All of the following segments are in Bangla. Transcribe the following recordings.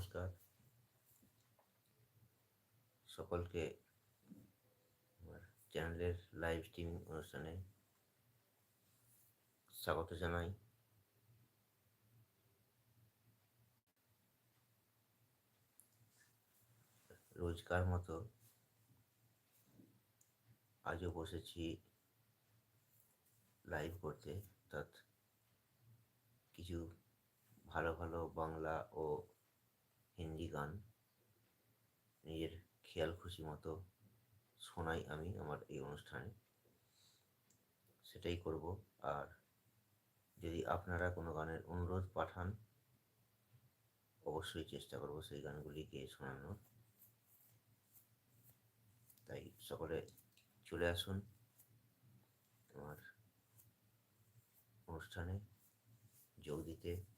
নমস্কার। সকলকে আমার চ্যানেলের লাইভ স্ট্রিমিং অনুষ্ঠানে স্বাগত জানাই। রোজকার মতো আজও বসেছি লাইভ করতে। অর্থাৎ কিছু ভালো ভালো বাংলা ও হিন্দি গান। নিজের খেয়াল খুশি মতো শোনাই আমি আমার এই অনুষ্ঠানে। সেটাই করব। আর যদি আপনারা কোনো গানের অনুরোধ পাঠান, অবশ্যই চেষ্টা করব সেই গানগুলিকে শোনানোর। তাই সকলে চলে আসুন আমার অনুষ্ঠানে। যোগ দিতে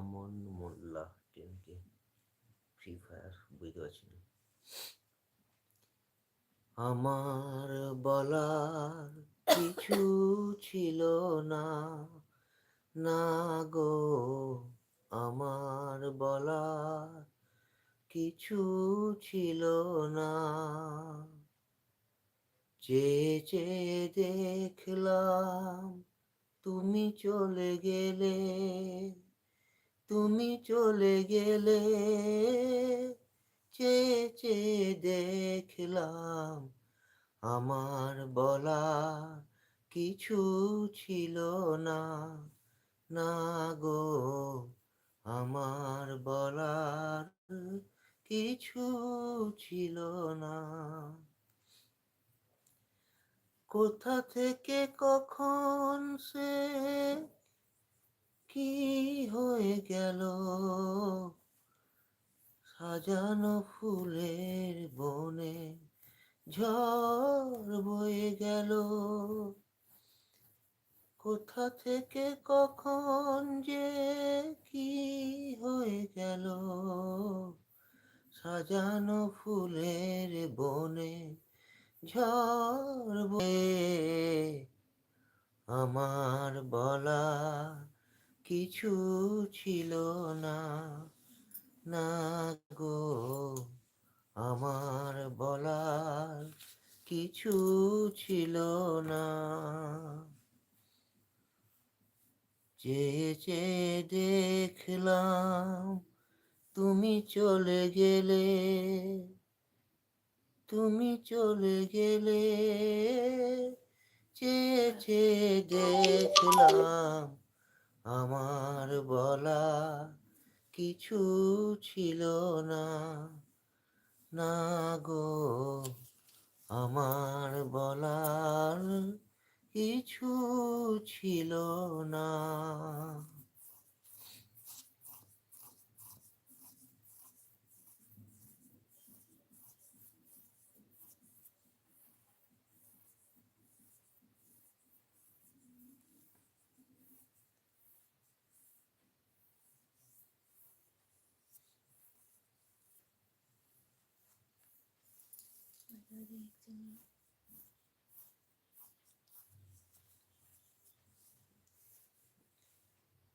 আমন মোল্লা টেনকে ফ্রি ফায়ার বুঝতে পারছি না। আমার বলার কিছু ছিল না। না গো, আমার বলার কিছু ছিল না। চেয়ে দেখলাম তুমি চলে গেলে তুমি চলে গেলে, চেয়ে চেয়ে দেখলাম আমার বলা কিছু ছিল না। না গো, আমার বলার কিছু ছিল না। কোথা থেকে কখন সে কি হয়ে গেল? সাজানো ফুলের বনে ঝড় বয়ে গেল। কোথা থেকে কখন যে কি হয়ে গেল? সাজানো ফুলের বনে ঝড় বয়ে, আমার বলা কিছু ছিল না। না গো, আমার বলার কিছু ছিল না। চেয়ে চেয়ে দেখলাম তুমি চলে গেলে, তুমি চলে গেলে। চেয়ে চেয়ে দেখলাম আমার বলা কিছু ছিল না। না গো আমার বলার কিছু ছিল না।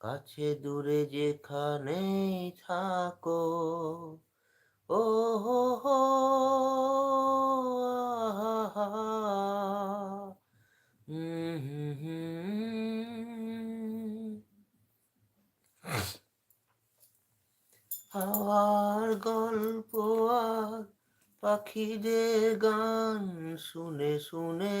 কাছে দূরে যেখানেই থাকো ও হো হো। হাওয়ার গল্প আর পাখিদের গান শুনে শুনে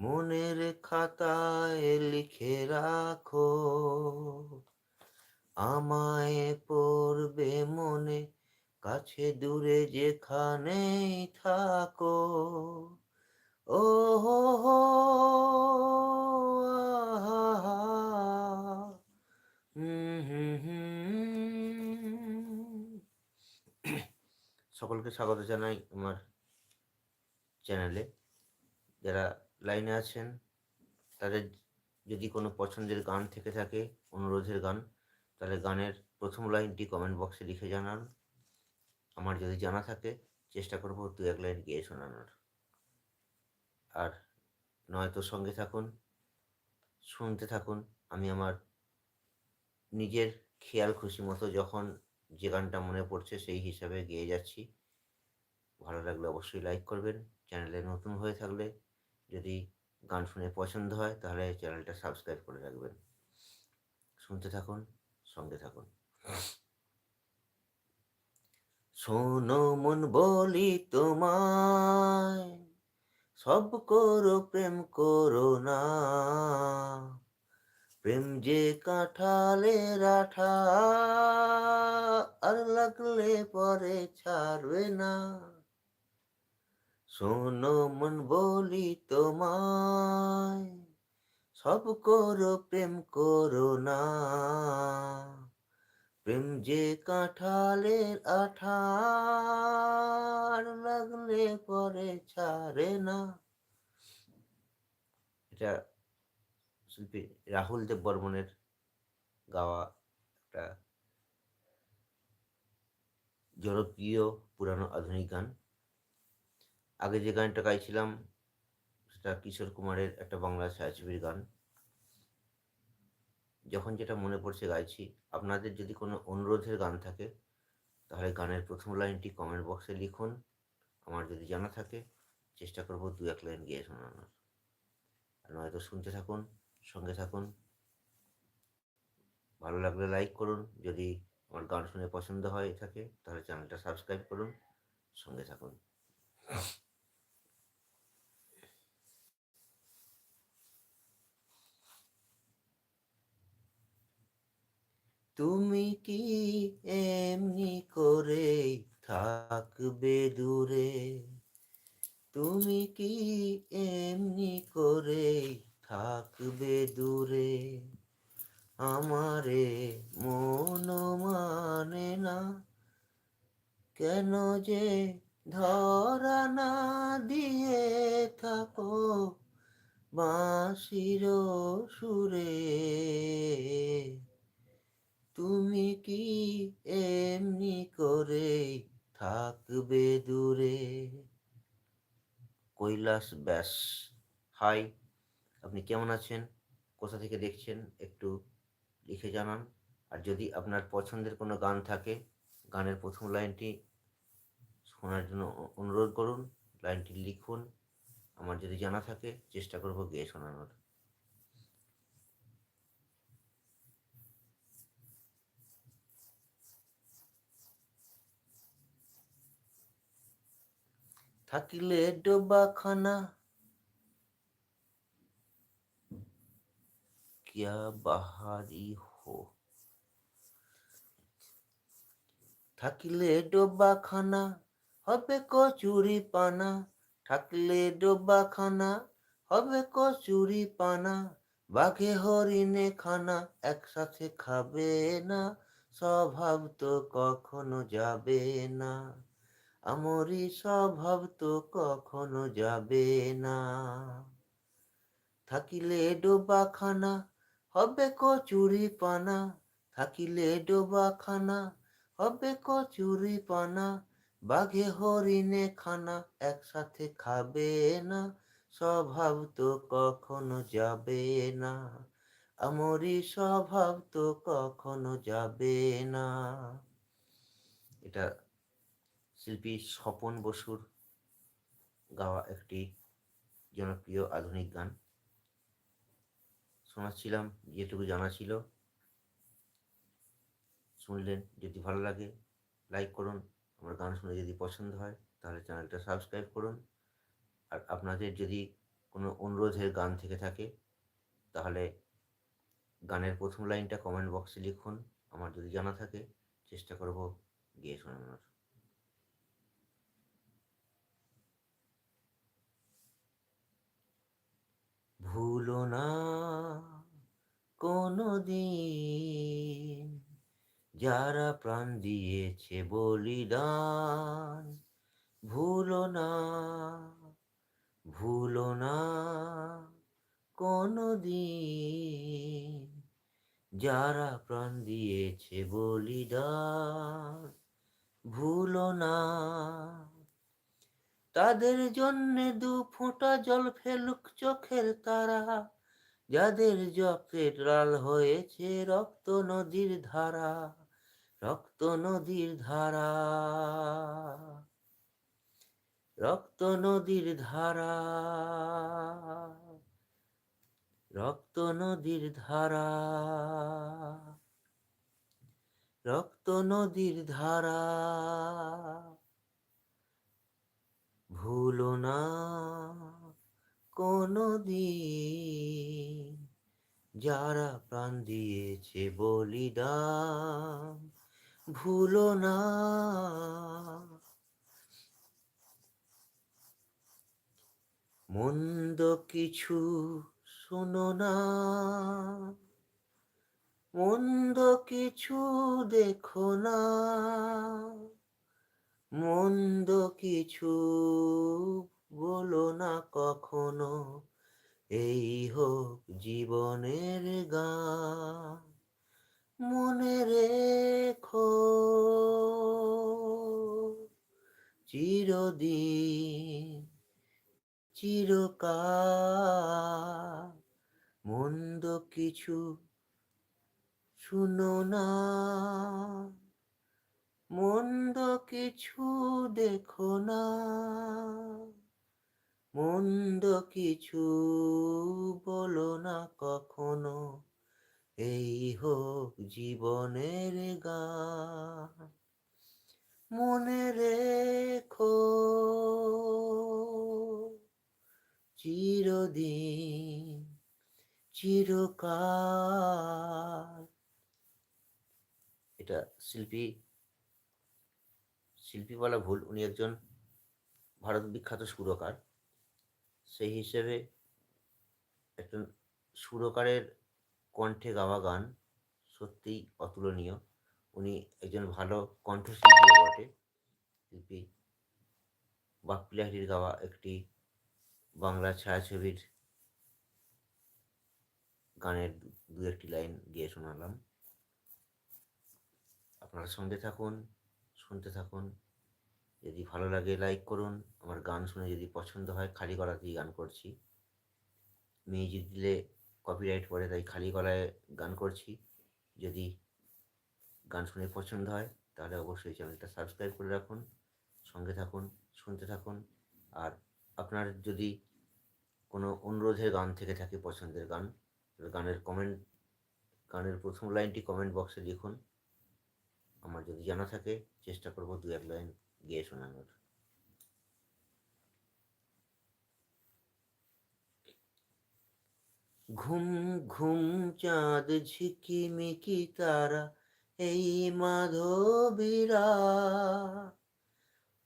মনের খাতায় লিখে রাখো। আমায় পড়বে মনে, কাছে দূরে যেখানেই থাকো। ও হো। সকলকে স্বাগত জানাই আমার চ্যানেলে। যারা লাইনে আছেন। তাদের যদি কোনো পছন্দের গান থেকে থাকে, অনুরোধের গান, তাহলে গানের প্রথম লাইনটি কমেন্ট বক্সে লিখে জানান। আমার যদি জানা থাকে, চেষ্টা করব দু এক লাইন গিয়ে শোনানোর। আর নয়তো সঙ্গে থাকুন, শুনতে থাকুন। আমি আমার নিজের খেয়াল খুশি মতো যখন যে গানটা মনে পড়ছে সেই হিসাবে গেয়ে যাচ্ছি। ভালো লাগলে অবশ্যই লাইক করবেন। চ্যানেলে নতুন হয়ে থাকলে যদি গান শুনে পছন্দ হয়, তাহলে চ্যানেলটা সাবস্ক্রাইব করে রাখবেন। শুনতে থাকুন, সঙ্গে থাকুন। শোনো মন বলি তোমায়, সব করো, প্রেম করো না। প্রেম যে কাঁঠালের আঠা আর লাগলে পরে ছাড়বে না। শোনো মন বলি তোমায়, সব করো, প্রেম করো না। প্রেম যে কাঁঠালের আঠা আর লাগলে পরে ছাড়ে না। এটা শিল্পী রাহুল দেব বর্মনের গাওয়া একটা জনপ্রিয় পুরানো আধুনিক গান। আগে যে গানটা গাইছিলাম, সেটা কিশোর কুমারের একটা বাংলা ছায়াছবির গান। যখন যেটা মনে পড়ছে গাইছি। আপনাদের যদি কোনো অনুরোধের গান থাকে, তাহলে গানের প্রথম লাইনটি কমেন্ট বক্সে লিখুন। আমার যদি জানা থাকে, চেষ্টা করব দু এক লাইন গিয়ে শোনানোর। আর নয়তো শুনতে থাকুন, সঙ্গে থাকুন। ভালো লাগলে লাইক করুন। যদি আমার গান শুনে পছন্দ হয় থাকে, তাহলে চ্যানেলটা সাবস্ক্রাইব করুন। সঙ্গে থাকুন। তুমি কি এমনি করে থাকবে দূরে? তুমি কি এমনি করে থাকবে দূরে? আমারে মন মানে না, কেন যে ধরা না দিয়ে থাকো বাঁশির সুরে? তুমি কি এমনি করে থাকবে দূরে? কৈলাস, ব্যাস। হাই, আপনি কেমন আছেন? কোথা থেকে দেখছেন? একটু লিখে জানান। আর যদি আপনার পছন্দের কোনো গান থাকে, গানের প্রথম লাইনটি শোনার জন্য অনুরোধ করুন। লাইনটি লিখুন। আমার যদি জানা থাকে, চেষ্টা করব গেয়ে শোনানোর। থাকিলে ডোবাখানা। কিয়া বাহারি হো। থাকিলে ডোবাখানা, হবে কচুরি পানা থাকলে ডোবাখানা, হবে কচুরি পানা বাঘে হরিণে খানা, একসাথে খাবে না। স্বভাব তো কখনো যাবে না। আমরি স্বভাব তো কখনো যাবে না। থাকিলে ডোবাখানা, হবে কচুরি পানা থাকিলে ডোবাখানা, হবে কচুরি পানা বাঘে হরিণে খানা, একসাথে খাবে না। স্বভাব তো কখনো যাবে না। আমরি স্বভাব তো কখনো যাবে না। এটা শিল্পী স্বপন বসুর গাওয়া একটি জনপ্রিয় আধুনিক গান। শোনাচ্ছিলাম, যেটুকু জানা ছিল। শুনলেন, যদি ভালো লাগে, লাইক করুন। আমার গান শুনে যদি পছন্দ হয়, তাহলে চ্যানেলটা সাবস্ক্রাইব করুন। আর আপনাদের যদি কোনো অনুরোধের গান থেকে থাকে, তাহলে গানের প্রথম লাইনটা কমেন্ট বক্সে লিখুন। আমার যদি জানা থাকে, চেষ্টা করব গিয়ে শোনানোর। ভুলো না কোনো দিন যারা প্রাণ দিয়েছে বলিদান, ভুলো না ভুলো না কোনো দিন যারা প্রাণ দিয়েছে বলিদান, ভুলো না তাদের জন্যে দু ফোঁটা জল ফেলুক চোখের তারা। যাদের জকেট লাল হয়েছে রক্ত নদীর ধারা, রক্ত নদীর ধারা। রক্ত নদীর ধারা, রক্ত নদীর ধারা। রক্ত নদীর ধারা। ভুলো না কোনো দিন যারা প্রাণ দিয়েছে বলিদান, ভুলো না। মন্দ কিছু শোনো না। মন্দ কিছু দেখো না। মন্দ কিছু বলো না কখনো। এই হোক জীবনের গান, মনে রেখো। চিরদিন, চিরকাল মন্দ কিছু শুনো না। মন্দ কিছু দেখো না। মন্দ কিছু বলো না কখনো। এই হোক জীবনের গান মনে রেখো, চিরদিন, চিরকাল। এটা শিল্পী শিল্পী বলা ভুল, উনি একজন ভারত বিখ্যাত সুরকার। সেই হিসেবে একজন সুরকারের কণ্ঠে গাওয়া গান সত্যিই অতুলনীয়। উনি একজন ভালো কণ্ঠশিল্পী বটে শিল্পী বাপ্পিলাহিরির গাওয়া একটি বাংলা ছায়াছবির গানের দু একটি লাইন গিয়ে শোনালাম। আপনারা সঙ্গে থাকুন, শুনতে থাকুন। যদি ভালো লাগে লাইক করুন। আমার গান শুনে যদি পছন্দ হয়, খালি গলাতেই গান করছি। মিউজিক দিলে কপিরাইট পড়ে, তাই খালি গলায় গান করছি। যদি গান শুনে পছন্দ হয়, তাহলে অবশ্যই চ্যানেলটা সাবস্ক্রাইব করে রাখুন, সঙ্গে থাকুন, শুনতে থাকুন। আর আপনার যদি কোনো অনুরোধের গান থেকে থাকে পছন্দের গান গানের কমেন্ট গানের প্রথম লাইনটি কমেন্ট বক্সে লিখুন। আমার যদি জানা থাকে, চেষ্টা করব দু এক লাইন গেয়ে শোনানোর ঘুম ঘুম চাঁদ ঝিকিমিকি তারা, এই মাধবীরা।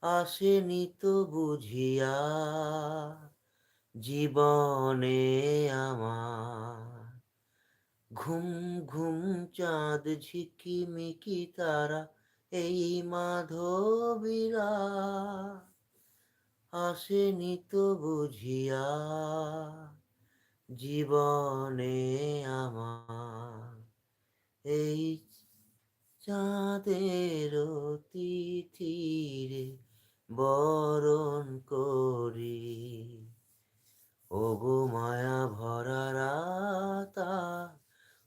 আসেনি তো বুঝিয়া জীবনে আমার। ঘুম ঘুম চাঁদ ঝিকিমিকি তারা এই মাধবীরা আসেনি তো বুঝিয়া জীবনে আমার। এই চাঁদের তিথিরে বরণ করি। ওগো মায়া ভরা রাতা,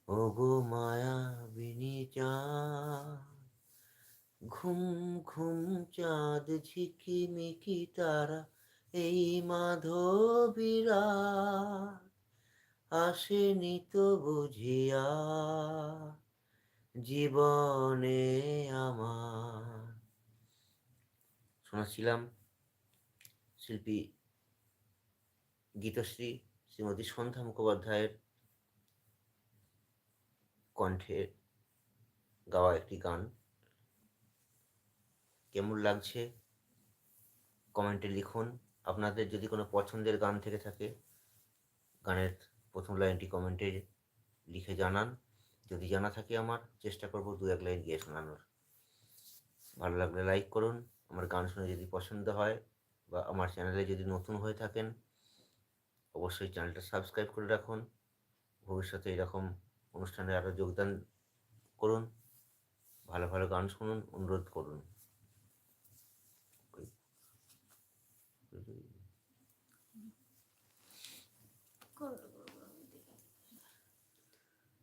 ওগো মায়া বিনিচা ঘুম ঘুম চাঁদ ঝিকিমিকি তারা, এই মাধবীরা। আসেনি তো বুঝিয়া জীবনে আমার। শোনাচ্ছিলাম শিল্পী গীতশ্রী শ্রীমতী সন্ধ্যা মুখোপাধ্যায়ের কণ্ঠে গাওয়া একটি গান। কেমন লাগছে? কমেন্টে লিখুন। আপনাদের যদি কোনো পছন্দের গান থেকে থাকে, গানের প্রথম লাইনটি কমেন্টে লিখে জানান। যদি জানা থাকে আমার, চেষ্টা করব দু এক লাইন গিয়ে শোনানোর। ভালো লাগলে লাইক করুন। আমার গান শুনে যদি পছন্দ হয় বা আমার চ্যানেলে যদি নতুন হয়ে থাকেন, অবশ্যই চ্যানেলটা সাবস্ক্রাইব করে রাখুন। ভবিষ্যতে এরকম অনুষ্ঠানে আরও যোগদান করুন। ভালো ভালো গান শুনুন, অনুরোধ করুন।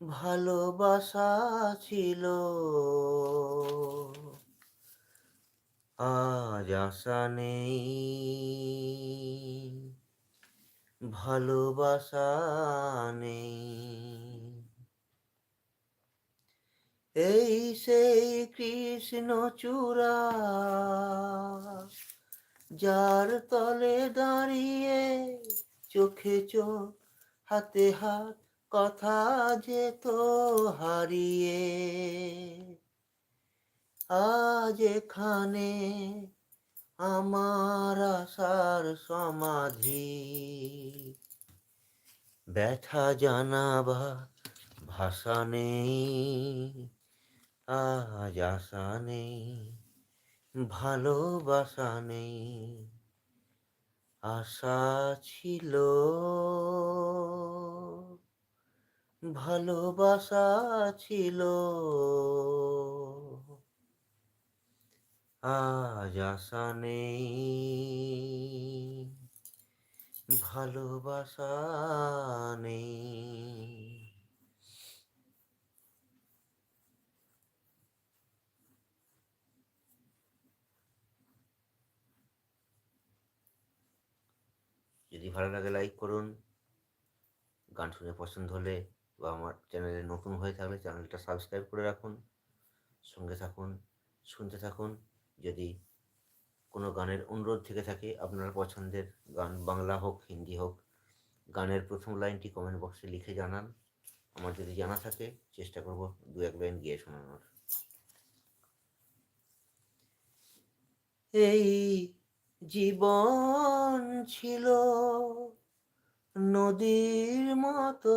ভালোবাসা ছিল। আজ আশা নেই। ভালোবাসা নেই। এই সেই কৃষ্ণ চূড়া যার তলে দাঁড়িয়ে চোখে চোখ, হাতে হাত কথা যেত হারিয়ে আজ এখানে আমার আশার সমাধি। ব্যথা জানাবা ভাষা নেই, আজ আশা নেই, ভালোবাসা নেই। আশা ছিল ভালোবাসা ছিল। আজ আশা নেই। ভালোবাসা নেই। যদি ভালো লাগে লাইক করুন। গান শুনে পছন্দ হলে বা আমার চ্যানেলে নতুন হয়ে থাকলে চ্যানেলটা সাবস্ক্রাইব করে রাখুন। সঙ্গে থাকুন, শুনতে থাকুন। যদি কোনো গানের অনুরোধ থেকে থাকে, আপনার পছন্দের গান বাংলা হোক, হিন্দি হোক, গানের প্রথম লাইনটি কমেন্ট বক্সে লিখে জানান। আমার যদি জানা থাকে, চেষ্টা করব দু এক লাইন গিয়ে শোনানোর। এই জীবন ছিল নদীর মতো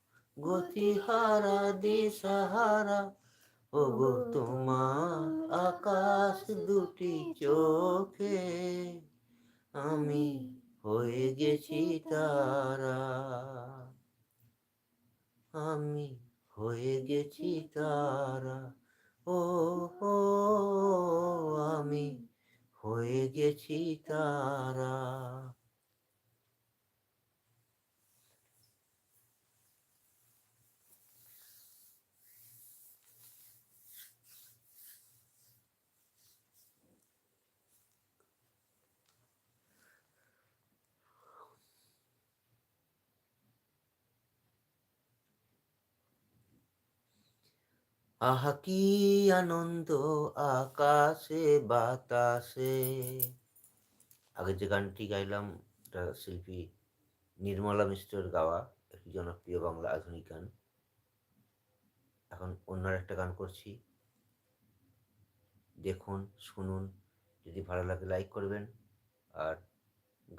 গতিহারা দিশাহারা। ও গো তোমার আকাশ দুটি চোখে, আমি হয়ে গেছি তারা। আমি হয়ে গেছি তারা। ও, আমি হয়ে গেছি তারা। আহা, কি আনন্দ আকাশে, বাতাসে। আগে যে গানটি গাইলাম, এটা শিল্পী নির্মলা মিশ্রের গাওয়া, একটি জনপ্রিয় বাংলা আধুনিক গান। এখন অন্য একটা গান করছি। দেখুন, শুনুন, যদি ভালো লাগে লাইক করবেন। আর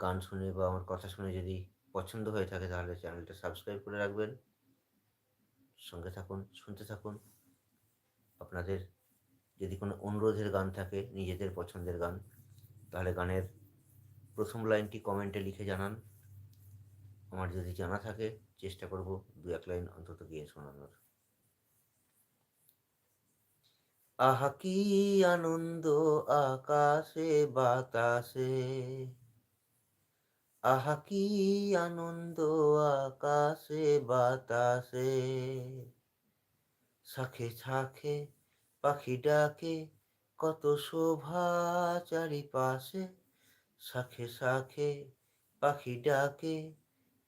গান শুনে বা আমার কথা শুনে যদি পছন্দ হয়ে থাকে, তাহলে চ্যানেলটা সাবস্ক্রাইব করে রাখবেন। সঙ্গে থাকুন, শুনতে থাকুন। আপনাদের যদি কোনো অনুরোধের গান থাকে, নিজেদের পছন্দের গান, তাহলে গানের প্রথম লাইনটি কমেন্টে লিখে জানান। আমার যদি জানা থাকে, চেষ্টা করব দু এক লাইন অন্তত গিয়ে শোনানোর। আহা, কি আনন্দ আকাশে, বাতাসে। আহা, কি আনন্দ আকাশে, বাতাসে। শাখে শাখে পাখি ডাকে, কত শোভা চারিপাশে। সাখে শাখে পাখি ডাকে,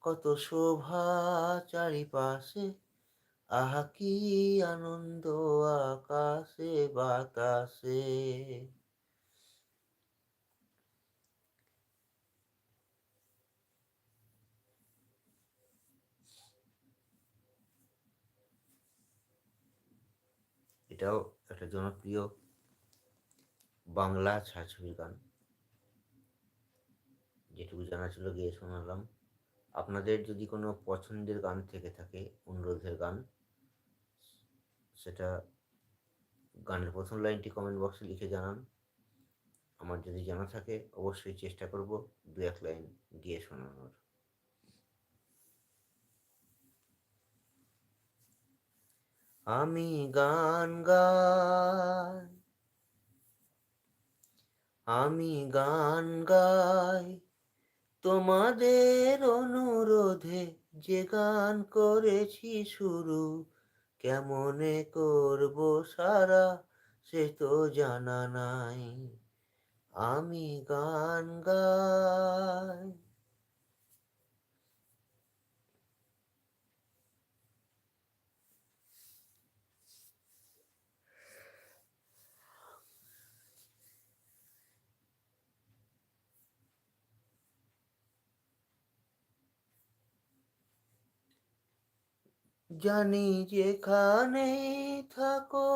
কত শোভা চারিপাশে। আহা, কি আনন্দ আকাশে, বাতাসে। এটাও একটা জনপ্রিয় বাংলা ছায়াছবির গান। যেটুকু জানা ছিল, গিয়ে শোনালাম। আপনাদের যদি কোনো পছন্দের গান থেকে থাকে, অনুরোধের গান, সেটা গানের প্রথম লাইনটি কমেন্ট বক্সে লিখে জানান। আমার যদি জানা থাকে, অবশ্যই চেষ্টা করব দু এক লাইন গিয়ে শোনানোর। আমি গান গাই, আমি গান গাই। তোমাদের অনুরোধে যে গান করেছি শুরু, কেমনে করব সারা সে তো জানা নাই। আমি গান গাই জানি যেখানে থাকো।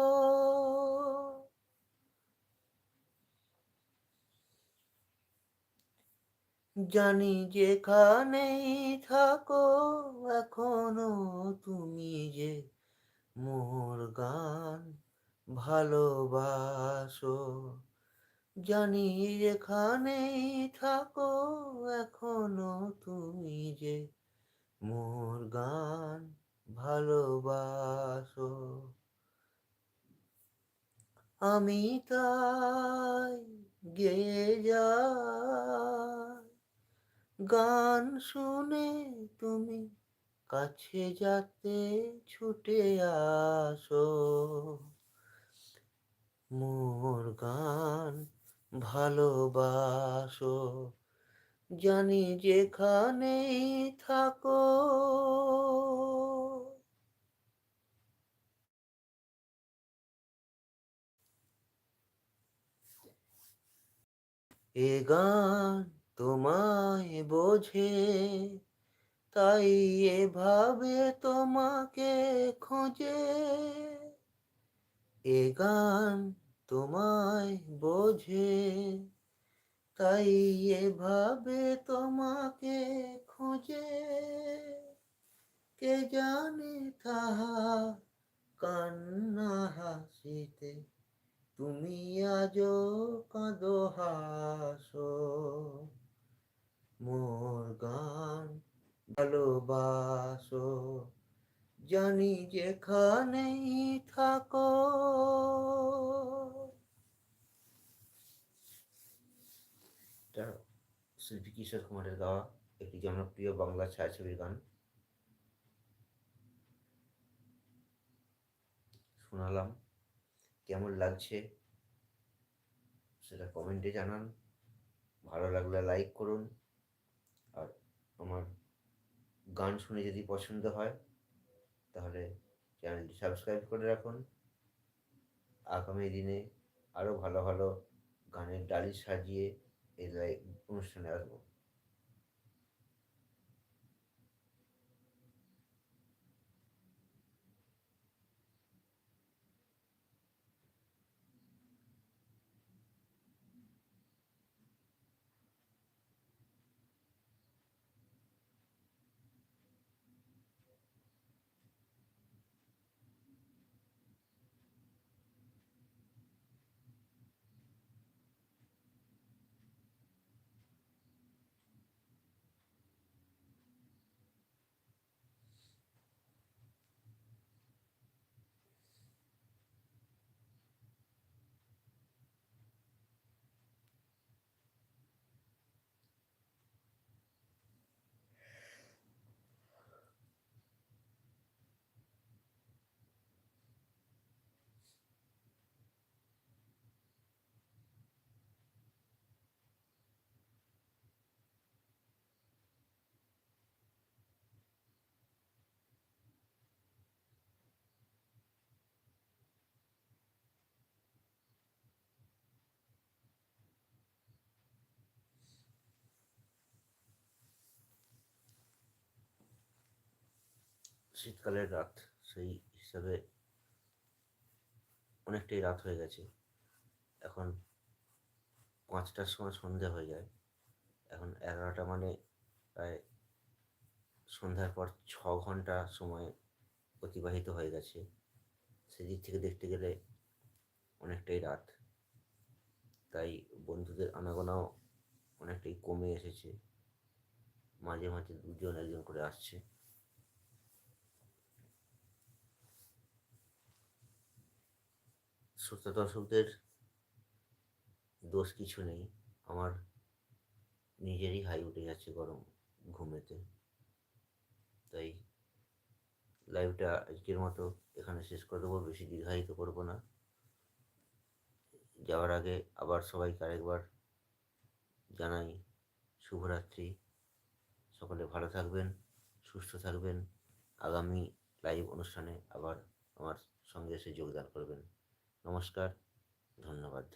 জানি যেখানেই থাকো, এখনও তুমি যে মোর গান ভালোবাসো। জানি যেখানেই থাকো, এখনও তুমি যে মোর গান ভালোবাসো। আমি তাই গেয়ে যাই। গান শুনে তুমি কাছে যাতে ছুটে আসো। মোর গান ভালোবাসো। জানি যেখানেই থাকো। এ গান তোমায় বোঝে, তাই এভাবে তোমাকে খোঁজে। এ গান তোমায় বোঝে, তাই এভাবে তোমাকে খোঁজে। কে জানে তাহা কান্না হাসিতে তুমি আজও কাঁদো, হাসো। মোর গান ভালোবাসো। জানি যেখানেই থাকো। শিল্পী কিশোর কুমারের গাওয়া, একটি জনপ্রিয় বাংলা ছায়াছবির গান। শোনালাম। কেমন লাগছে, সেটা কমেন্টে জানান। ভালো লাগলে লাইক করুন। আর আমার গান শুনে যদি পছন্দ হয়, তাহলে চ্যানেলটি সাবস্ক্রাইব করে রাখুন। আগামী দিনে আরও ভালো ভালো গানের ডালি সাজিয়ে এই লাইভ অনুষ্ঠানে আসব। শীতকালের রাত, সেই হিসাবে অনেকটাই রাত হয়ে গেছে। এখন পাঁচটার সময় সন্ধ্যা হয়ে যায়। এখন এগারোটা মানে প্রায় সন্ধ্যার পর ছ ঘণ্টা সময় অতিবাহিত হয়ে গেছে। সেদিক থেকে দেখতে গেলে অনেকটাই রাত। তাই বন্ধুদের আনাগোনাও অনেকটাই কমে এসেছে। মাঝে মাঝে দুজন একজন করে আসছে। শ্রোতা দর্শকদের দোষ কিছু নেই। আমার নিজেরই হাই উঠে যাচ্ছে গরম ঘুমেতে। তাই লাইভটা আজকের মতো এখানে শেষ করে দেবো। বেশি দীর্ঘায়িত করব না। যাওয়ার আগে আবার সবাইকে আরেকবার জানাই শুভরাত্রি। সকলে ভালো থাকবেন, সুস্থ থাকবেন। আগামী লাইভ অনুষ্ঠানে আবার আমার সঙ্গে এসে যোগদান করবেন। নমস্কার ধন্যবাদ।